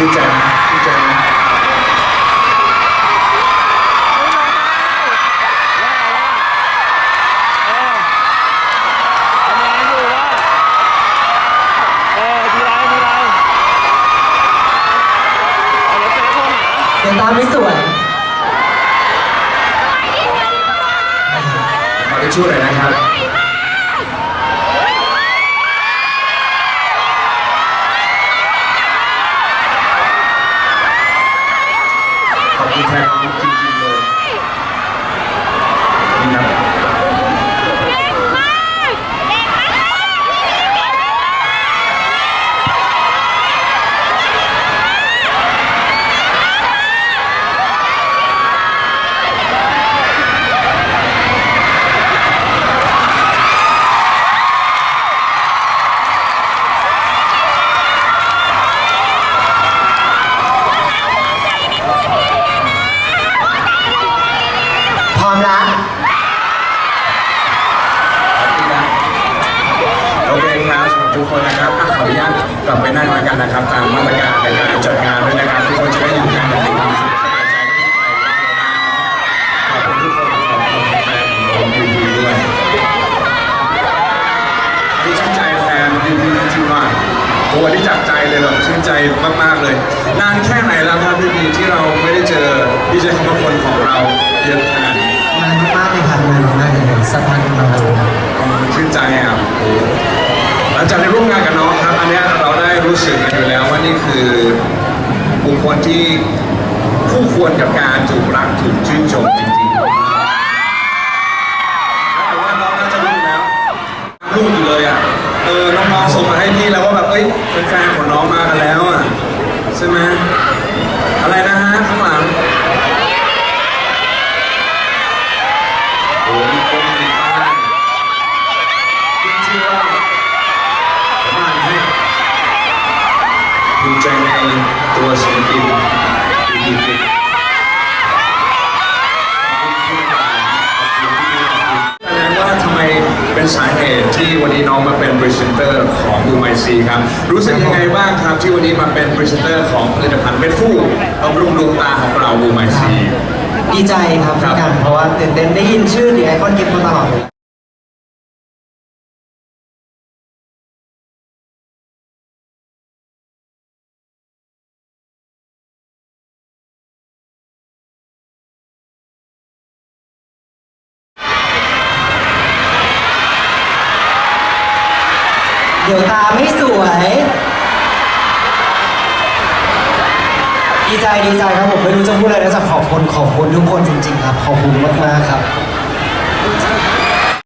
ชื่นใจไหมชื่นใจไหมเดี๋ยวตามไม่สวยขอได้ช่วยหน่อยนะครับ ลยนี่ครับ พร้อมละ โอเคครับสำหรับ ทุกคนนะครับขออนุญาตกลับไปนั่งแล้วกันนะครับ ตามมาตรการในการจัดงานด้วยนะครับ ทุกคนจะได้อยู่กันอย่างมีความสุขสบายใจไม่มีใครรบนนะขอบคุณทุกคนขอบคุณแฟนๆของยูพีด้วยที่ชื่นใจแทนยูพีจริงๆว่าโอ้วันนี้จากใจเลยแบบชื่นใจมากๆเลย นานแค่ไหนแล้วครับพี่พีที่เราไม่ได้เจอพี่เจคำว่าคนของเราเยอะขนาด ลังจากได้ร่วมงานกับน้องครับ อันนี้เราได้รู้สึกกันอยู่แล้วว่านี่คือบุคคลที่คู่ควรกับการถูกรักถูกชื่นชมจริงๆแต่ว่าน้องน่าจะรู้แล้วรู้อยู่เลยอะ เออน้องๆส่งมาให้พี่แล้วว่าแบบเอ้ยแฟนของน้องมากันแล้วอะ ใช่ไหมอะไรนะฮะข้างหลัง โอ้มีคนมีบ้านขึ้นชื่อว่าผมอ่านให้ภูมิใจใน ตัวศิลปินดีดงว่าทำไมเป็นสาเหตุที่วันนี้น้องมาเป็นบริษัทเตอร์ของบูมไอซีครับ รู้สึกยังไงบ้างครับที่วันนี้มาเป็นบริษัทเตอร์ของผลิตภัณฑ์เม็ดฟูบำรุงดวงตาของเราบูมไอซีดีใจครับครับ เพราะว่าตื่นเต้นได้ยินชื่อดีไอคอนกิฟมา ดี๋ยวตาไม่สวย ดีใจดีใจครับผมไม่รู้จะพูดอะไรนอกจากขอบคุณขอบคุณทุกคนจริง ๆ ครับ ขอบคุณมากๆครับ